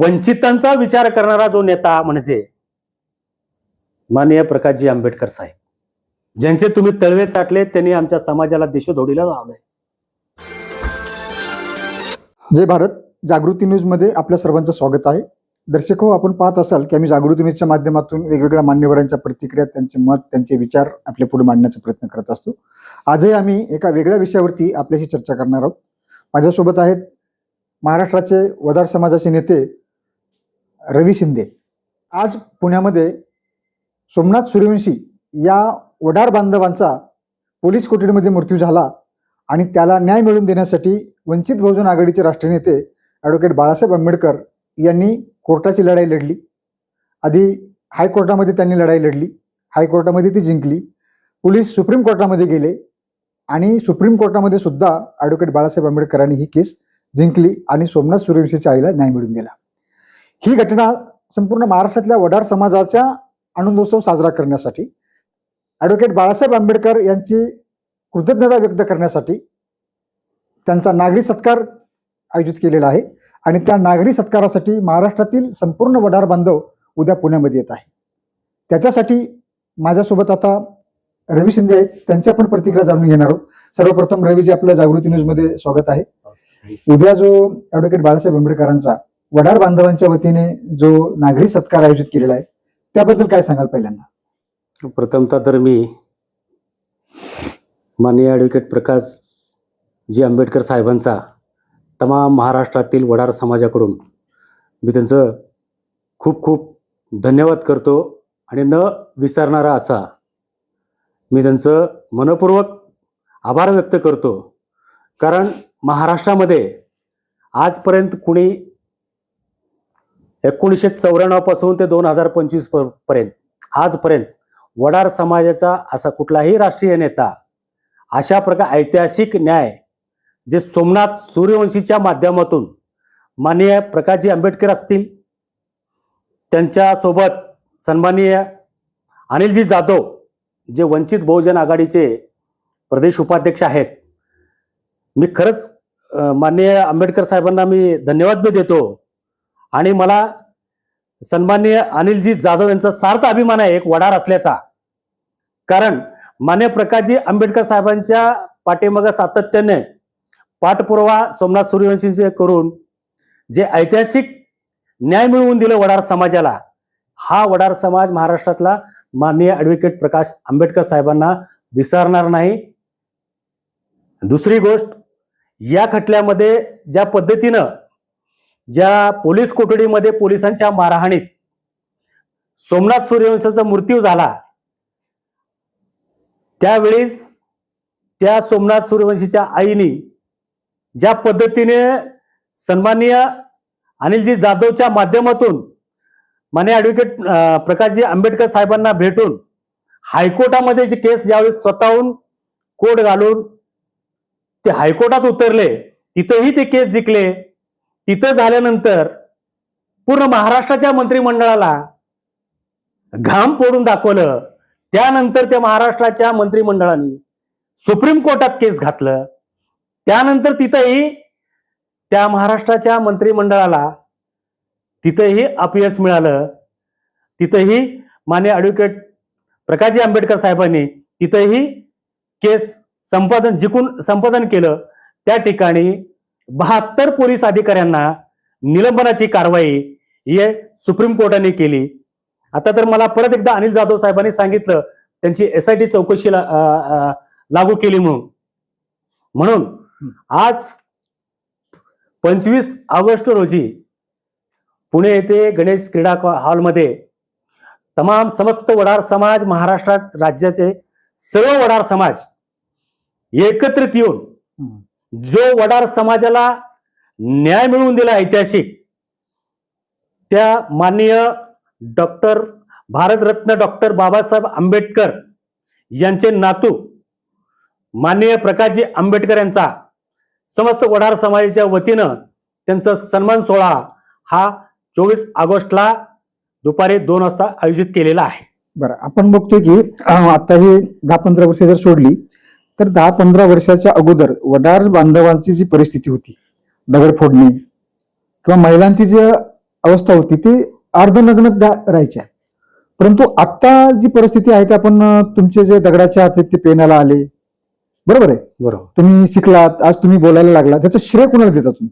वंचितांचा विचार करणारा जो नेता म्हणजे माननीय प्रकाशजी आंबेडकर साहेब. ज्यांचे तुम्ही तळवे चाटले त्यांनी आमच्या समाजाला देशोधोडीला लावलंय. जय भारत. जागृती न्यूजमध्ये आपल्या सर्वांचं स्वागत आहे. दर्शक हो आपण पाहत असाल की आम्ही जागृती न्यूजच्या माध्यमातून वेगवेगळ्या मान्यवरांच्या प्रतिक्रिया त्यांचे मत त्यांचे विचार आपल्या पुढे मांडण्याचा प्रयत्न करत असतो. आजही आम्ही एका वेगळ्या विषयावरती आपल्याशी चर्चा करणार आहोत. माझ्यासोबत आहेत महाराष्ट्राचे वदार समाजाचे नेते रवी शिंदे. आज पुण्यामध्ये सोमनाथ सूर्यवंशी या वडार बांधवांचा पोलीस कोठडीमध्ये मृत्यू झाला आणि त्याला न्याय मिळवून देण्यासाठी वंचित बहुजन आघाडीचे राष्ट्रीय नेते ॲडव्होकेट बाळासाहेब आंबेडकर यांनी कोर्टाची लढाई लढली. आधी हायकोर्टामध्ये त्यांनी लढाई लढली. हायकोर्टामध्ये ती जिंकली. पोलीस सुप्रीम कोर्टामध्ये गेले आणि सुप्रीम कोर्टामध्ये सुद्धा ॲडव्होकेट बाळासाहेब आंबेडकरांनी ही केस जिंकली आणि सोमनाथ सूर्यवंशीच्या आईला न्याय मिळून दिला. ही घटना संपूर्ण महाराष्ट्रातल्या वडार समाजाचा आनंदोत्सव साजरा करण्यासाठी ॲडव्होकेट बाळासाहेब आंबेडकर यांची कृतज्ञता व्यक्त करण्यासाठी त्यांचा नागरी सत्कार आयोजित केलेला आहे आणि त्या नागरी सत्कारासाठी महाराष्ट्रातील संपूर्ण वडार बांधव उद्या पुण्यामध्ये येत आहे त्याच्यासाठी माझ्यासोबत आता रवी शिंदे आहेत. त्यांच्या पण प्रतिक्रिया जाणून घेणार आहोत. सर्वप्रथम रवीजी आपलं जागृती न्यूजमध्ये स्वागत आहे. उद्या जो ॲडव्होकेट बाळासाहेब आंबेडकरांचा वडार बांधवांच्या वतीने जो नागरी सत्कार आयोजित केलेला आहे त्याबद्दल काय सांगाल पहिल्यांदा? प्रथमतः तर मी माननीय ॲडव्होकेट प्रकाश जी आंबेडकर साहेबांचा तमाम महाराष्ट्रातील वडार समाजाकडून मी त्यांचं खूप खूप धन्यवाद करतो आणि न विसरणारा असा मी त्यांचं मनपूर्वक आभार व्यक्त करतो. कारण महाराष्ट्रामध्ये आजपर्यंत कुणी एकोणीसशे चौऱ्याण्णवपासून ते दोन हजार पंचवीसपर्यंत. आजपर्यंत वडार समाजाचा असा कुठलाही राष्ट्रीय नेता अशा प्रकार ऐतिहासिक न्याय जे सोमनाथ सूर्यवंशीच्या माध्यमातून माननीय प्रकाशजी आंबेडकर असतील त्यांच्यासोबत सन्माननीय अनिलजी जाधव जे वंचित बहुजन आघाडीचे प्रदेश उपाध्यक्ष आहेत. मी खरंच माननीय आंबेडकर साहेबांना मी धन्यवाद बी देतो. आणि मला सन्माननीय अनिलजी जाधव यांचा सार्थ अभिमान आहे एक वडार असल्याचा. कारण मान्य प्रकाशजी आंबेडकर साहेबांच्या पाठीमागं सातत्याने पाठपुरावा सोमनाथ सूर्यवंशींचे करून जे ऐतिहासिक न्याय मिळवून दिलं वडार समाजाला हा वडार समाज महाराष्ट्रातला माननीय ॲडव्होकेट प्रकाश आंबेडकर साहेबांना विसरणार नाही. दुसरी गोष्ट या खटल्यामध्ये ज्या पद्धतीनं ज्या पोलीस कोठडीमध्ये पोलिसांच्या मारहाणीत सोमनाथ सूर्यवंशाचा मृत्यू झाला त्यावेळीस त्या सोमनाथ सूर्यवंशीच्या आईनी ज्या पद्धतीने सन्माननीय अनिलजी जाधवच्या माध्यमातून माने ॲडव्होकेट प्रकाशजी आंबेडकर साहेबांना भेटून हायकोर्टामध्ये जी केस ज्यावेळेस स्वतःहून कोड घालून ते हायकोर्टात उतरले तिथंही ते केस जिंकले. तिथं झाल्यानंतर पूर्ण महाराष्ट्राच्या मंत्रिमंडळाला घाम फोडून दाखवलं. त्यानंतर त्या महाराष्ट्राच्या मंत्रिमंडळाने सुप्रीम कोर्टात केस घातलं. त्यानंतर तिथंही त्या महाराष्ट्राच्या मंत्रिमंडळाला तिथंही अपयश मिळालं. तिथंही मान्य ॲडव्होकेट प्रकाशजी आंबेडकर साहेबांनी तिथंही केस संपादन जिंकून संपादन केलं. त्या ठिकाणी बहात्तर पोलीस अधिकाऱ्यांना निलंबनाची कारवाई हे सुप्रीम कोर्टाने केली. आता तर मला परत एकदा अनिल जाधव साहेबांनी सांगितलं त्यांची एस आय टी चौकशी लागू केली म्हणून. म्हणून आज पंचवीस ऑगस्ट रोजी पुणे येथे गणेश क्रीडा हॉलमध्ये तमाम समस्त वडार समाज महाराष्ट्रात राज्याचे सर्व वडार समाज एकत्रित येऊन जो वडार समाजाला न्याय मिळवून दिला ऐतिहासिक त्या माननीय डॉक्टर भारतरत्न डॉक्टर बाबासाहेब आंबेडकर यांचे नातू माननीय प्रकाशजी आंबेडकर यांचा समस्त वडार समाजाच्या वतीनं त्यांचा सन्मान सोहळा हा चोवीस ऑगस्टला दुपारी दोन वाजता आयोजित केलेला आहे. बरं आपण बघतोय की आता ही दहा पंधरा वर्ष जर सोडली तर दहा पंधरा वर्षाच्या अगोदर वडार बांधवांची जी परिस्थिती होती दगड फोडणे किंवा महिलांची जी अवस्था होती ती अर्धनग्न राहायच्या. परंतु आता जी परिस्थिती आहे की आपण तुमचे जे दगडाचे हात आहेत ते पेनाला आले. बरोबर आहे? बरोबर. तुम्ही शिकलात आज तुम्ही बोलायला लागला त्याचं श्रेय कोणाला देता तुम्ही?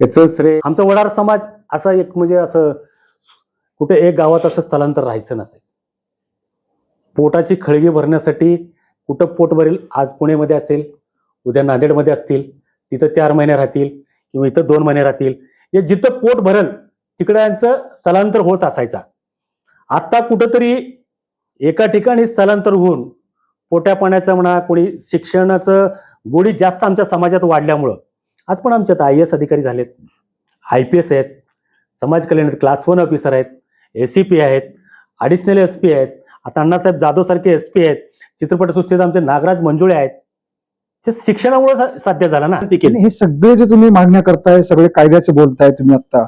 याचं श्रेय आमचा वडार समाज असा एक म्हणजे असं कुठे एक गावात असं स्थलांतर राहायचं नसायचं. पोटाची खळगी भरण्यासाठी कुठं पोट भरेल आज पुणेमध्ये असेल उद्या नांदेडमध्ये असतील तिथं चार महिने राहतील किंवा इथं दोन महिने राहतील हे जिथं पोट भरल तिकडे यांचं स्थलांतर होत असायचा. आत्ता कुठंतरी एका ठिकाणी स्थलांतर होऊन पोट्या पाण्याचं म्हणा कोणी शिक्षणाचं गोडी जास्त आमच्या समाजात वाढल्यामुळं आज पण आमच्यात आय एस अधिकारी झालेत आय पी एस आहेत समाज कल्याण क्लास वन ऑफिसर आहेत ए सी पी आहेत ॲडिशनल एस पी आहेत आता अण्णासाहेब जाधव सारखे एस पी आहेत चित्रपटसृष्टीत आमचे नागराज मंजुळे आहेत हे शिक्षणामुळे साध्य झालं ना हे सगळे जे तुम्ही मागण्या करताय सगळे कायद्याचे बोलताय तुम्ही आता.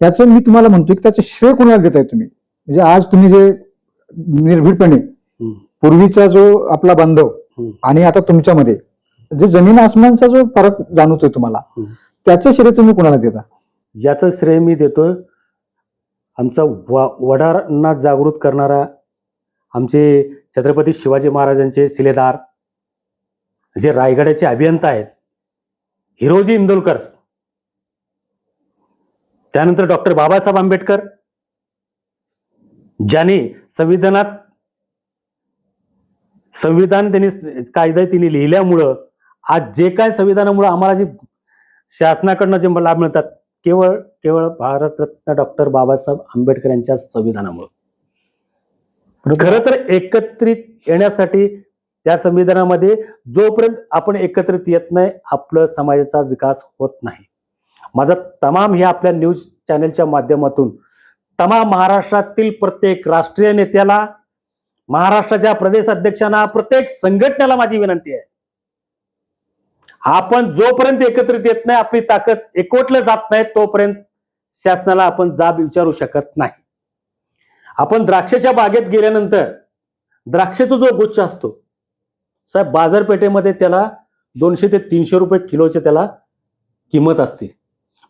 याचं मी तुम्हाला म्हणतोय की त्याचं श्रेय कोणाला देताय तुम्ही म्हणजे आज तुम्ही जे निर्भीडपणे. पूर्वीचा जो आपला बांधव. आणि आता तुमच्यामध्ये जे जमीन आसमानचा जो फरक जाणवतोय तुम्हाला. त्याचं श्रेय तुम्ही कोणाला देता याचं श्रेय मी देतो आमचा वडारांना जागृत करणारा आमचे छत्रपती शिवाजी महाराजांचे शिलेदार जे रायगडाचे अभियंता आहेत हिरोजी इंदोलकर. त्यानंतर डॉक्टर बाबासाहेब आंबेडकर ज्यांनी संविधानात संविधान त्यांनी कायदा त्यांनी लिहिल्यामुळं आज जे काय संविधानामुळं आम्हाला जे शासनाकडनं जे लाभ मिळतात केवळ केवळ भारतरत्न डॉक्टर बाबासाहेब आंबेडकर यांच्या संविधानामुळं. खरं तर एकत्रित येण्यासाठी त्या संविधानामध्ये जोपर्यंत आपण एकत्रित येत नाही आपलं समाजाचा विकास होत नाही. माझा तमाम हे आपल्या न्यूज चॅनलच्या माध्यमातून तमाम महाराष्ट्रातील प्रत्येक राष्ट्रीय नेत्याला महाराष्ट्राच्या प्रदेश अध्यक्षांना प्रत्येक संघटनेला माझी विनंती आहे. आपण जोपर्यंत एकत्रित येत नाही आपली ताकद एकवटलं जात नाही तोपर्यंत शासनाला आपण जाब विचारू शकत नाही. आपण द्राक्षाच्या बागेत गेल्यानंतर द्राक्षाचा जो गुच्छ असतो साहेब बाजारपेठेमध्ये त्याला दोनशे ते तीनशे रुपये किलोचे त्याला किंमत असते.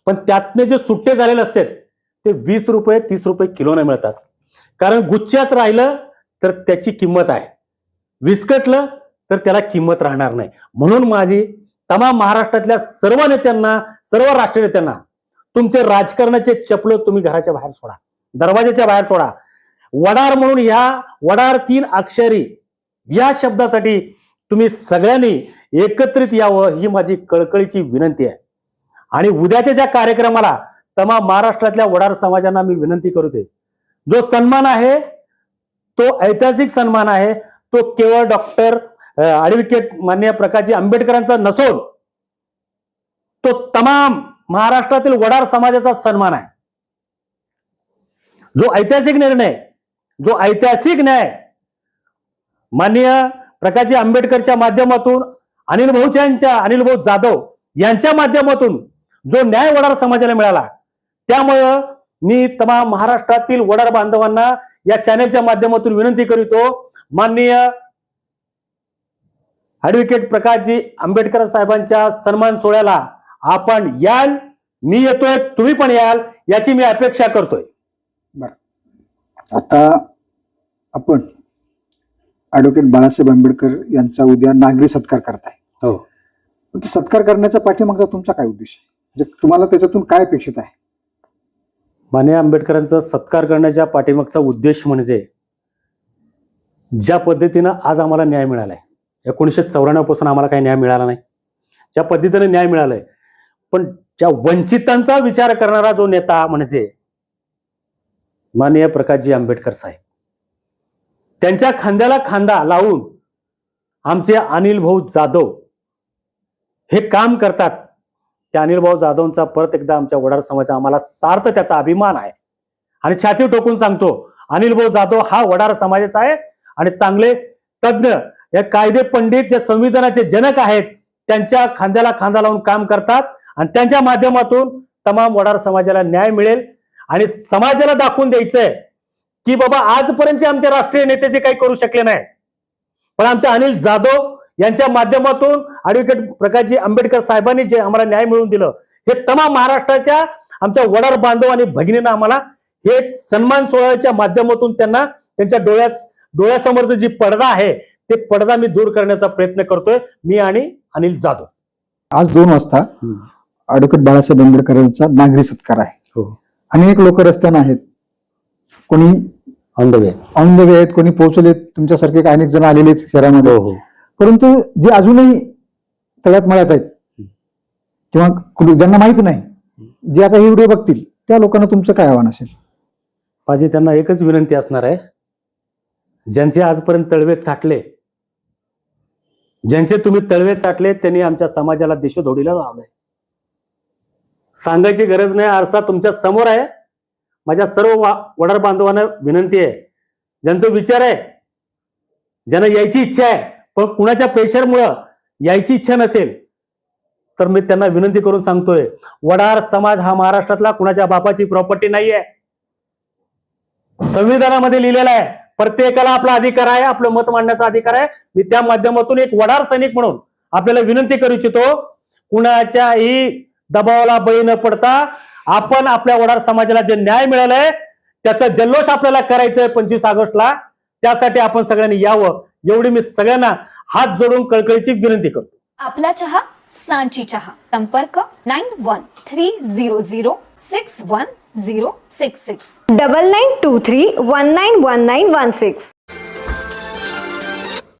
पण त्यातने जे सुट्टे झालेले असतात ते वीस रुपये तीस रुपये किलोने मिळतात. कारण गुच्छात राहिलं तर त्याची किंमत आहे. विस्कटलं तर त्याला किंमत राहणार नाही. म्हणून माझी तमाम महाराष्ट्रातल्या सर्व नेत्यांना सर्व राष्ट्रीय नेत्यांना तुमचे राजकारणाचे चपलं तुम्ही घराच्या बाहेर सोडा. दरवाजाच्या बाहेर सोडा. वडार म्हणून ह्या वडार तीन अक्षरी या शब्दासाठी तुम्ही सगळ्यांनी एकत्रित यावं ही माझी कळकळीची विनंती आहे. आणि उद्याच्या ज्या कार्यक्रमाला तमाम महाराष्ट्रातल्या वडार समाजांना मी विनंती करते जो सन्मान आहे तो ऐतिहासिक सन्मान आहे तो केवळ डॉक्टर ॲडव्होकेट मान्य प्रकाशजी आंबेडकरांचा नसून तो तमाम महाराष्ट्रातील वडार समाजाचा सन्मान आहे. जो ऐतिहासिक निर्णय जो ऐतिहासिक न्याय माननीय प्रकाशजी आंबेडकरच्या माध्यमातून अनिल भाऊच्या अनिल भाऊ जाधव यांच्या माध्यमातून जो न्याय वडार समाजाला मिळाला त्यामुळं मी तमाम महाराष्ट्रातील वडार बांधवांना या चॅनेलच्या माध्यमातून विनंती करीतो माननीय ऍडव्होकेट प्रकाशजी आंबेडकर साहेबांच्या सन्मान सोहळ्याला आपण याल मी येतोय तुम्ही पण याल याची मी अपेक्षा करतोय. आता आपण ऍडव्होकेट बाळासाहेब आंबेडकर यांचा उद्या नागरी सत्कार करताय. हो. पण ते सत्कार करण्याच्या पाठीमागचा तुमचा काय उद्देश आहे? म्हणजे तुम्हाला त्याच्यातून काय अपेक्षित आहे? मान्य आंबेडकरांचा सत्कार करण्याच्या पाठीमागचा उद्देश म्हणजे ज्या पद्धतीनं आज आम्हाला न्याय मिळालाय एकोणीसशे चौऱ्याण्णवपासून आम्हाला काही न्याय मिळाला नाही. ज्या पद्धतीने न्याय मिळालाय पण ज्या वंचितांचा विचार करणारा जो नेता म्हणजे माननीय प्रकाशजी आंबेडकर साहेब. त्यांच्या खांद्याला खांदा लावून आमचे अनिल भाऊ जाधव हे काम करतात. त्या अनिल भाऊ जाधवचा परत एकदा आमच्या वडार समाजाचा आम्हाला सार्थ त्याचा अभिमान आहे. आणि छाती टोकून सांगतो अनिल भाऊ जाधव हा वडार समाजाचा आहे आणि चांगले तज्ज्ञ या कायदे पंडित जे संविधानाचे जनक आहेत त्यांच्या खांद्याला खांदा लावून काम करतात आणि त्यांच्या माध्यमातून तमाम वडार समाजाला न्याय मिळेल. आणि समाजाला दाखवून द्यायचंय की बाबा आजपर्यंतचे आमचे राष्ट्रीय नेते जे काही करू शकले नाही. पण आमचे अनिल जाधव यांच्या माध्यमातून ऍडव्होकेट प्रकाशजी आंबेडकर साहेबांनी जे आम्हाला न्याय मिळवून दिलं हे तमाम महाराष्ट्राच्या आमच्या वडार बांधव आणि भगिनींना आम्हाला हे सन्मान सोहळ्याच्या माध्यमातून त्यांना त्यांच्या डोळ्यात डोळ्यासमोरचं जी पडदा आहे ते पडदा मी दूर करण्याचा प्रयत्न करतोय मी आणि अनिल जाधव. आज दोन वाजता ऍडव्होकेट बाळासाहेब आंबेडकर यांचा नागरी सत्कार आहे. हो. अनेक लोक रस्त्यानं आहेत. कोणी on the way on the way आहेत कोणी पोहोचले तुमच्यासारखे काही अनेक जण आलेले आहेत शहरामध्ये. हो परंतु जे अजूनही तळ्यात मळ्यात आहेत किंवा ज्यांना माहीत नाही जे आता हे व्हिडिओ बघतील त्या लोकांना तुमचं काय आव्हान असेल? माझी त्यांना एकच विनंती असणार आहे. ज्यांचे आजपर्यंत तळवे चाटले ज्यांचे तुम्ही तळवे चाटले त्यांनी आमच्या समाजाला दिशोधोडीला लावलंय. सांगायची गरज नाही आरसा तुमच्यासमोर आहे. माझ्या सर्व वा- वडार बांधवांना विनंती आहे. ज्यांचा विचार आहे ज्यांना यायची इच्छा आहे पण कुणाच्या प्रेशरमुळं यायची इच्छा नसेल तर मी त्यांना विनंती करून सांगतोय वडार समाज हा महाराष्ट्रातला कुणाच्या बापाची प्रॉपर्टी नाहीये. संविधानामध्ये लिहिलेला आहे प्रत्येकाला आपला अधिकार आहे आपलं मत मांडण्याचा अधिकार आहे. मी त्या माध्यमातून एक वडार सैनिक म्हणून आपल्याला विनंती करू इच्छितो कुणाच्याही दबावाला बळी न पडता आपण आपल्या वडार समाजाला जे न्याय मिळालाय त्याचा जल्लोष आपल्याला करायचंय पंचवीस ऑगस्टला. त्यासाठी आपण सगळ्यांनी यावं. एवढी मी सगळ्यांना हात जोडून कळकळीची विनंती करतो. आपला चहा सांची चहा. संपर्क nine one three zero zero six one zero six six. Double nine two three one nine one nine one six.